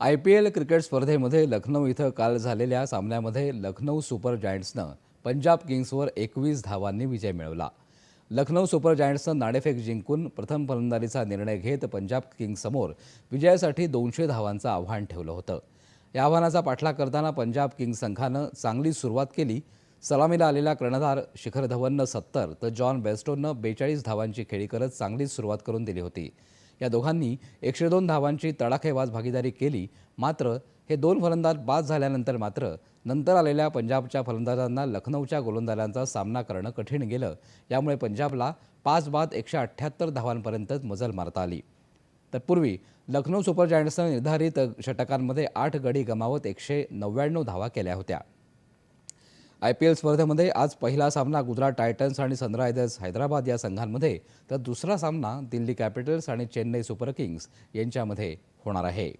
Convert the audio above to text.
I P L cricket स्पर्धेमध्ये लखनौ इथं काल झालेल्या सामन्यामध्ये लखनौ सुपर जायंट्सनं पंजाब किंग्सवर एकवीस धावांनी विजय मिळवला. लखनौ सुपर जायंट्सनं नाणेफेक जिंकून प्रथम फलंदाजीचा निर्णय घेत पंजाब किंग्ससमोर विजयासाठी दोनशे धावांचं आव्हान ठेवलं होतं. या आव्हानाचा पाठलाग करताना पंजाब किंग्स संघानं चांगली सुरुवात केली. सलामीला आलेला कर्णधार शिखर धवननं सत्तर तर जॉन बेस्टोननं बेचाळीस धावांची खेळी करत चांगलीच सुरुवात करून दिली होती. या दोघांनी एकशे दोन धावांची तडाखेबाज भागीदारी केली. मात्र हे दोन फलंदाज बाद झाल्यानंतर मात्र नंतर आलेल्या पंजाबच्या फलंदाजांना लखनौच्या गोलंदाजांचा सामना करणं कठीण गेलं. यामुळे पंजाबला पाच बाद एकशे अठ्ठ्याहत्तर धावांपर्यंत मजल मारता आली. तत्पूर्वी लखनौ सुपर जायंट्सनं निर्धारित षटकांमध्ये आठ गडी गमावत एकशे नव्याण्णव धावा केल्या होत्या. आय पी एल स्पर्धेमध्ये आज पहिला सामना गुजरात टायटन्स आणि सनरायझर्स हैदराबाद या संघांमध्ये. तर दुसरा सामना दिल्ली कॅपिटल्स आणि चेन्नई सुपर किंग्स यांच्यामध्ये होणार आहे.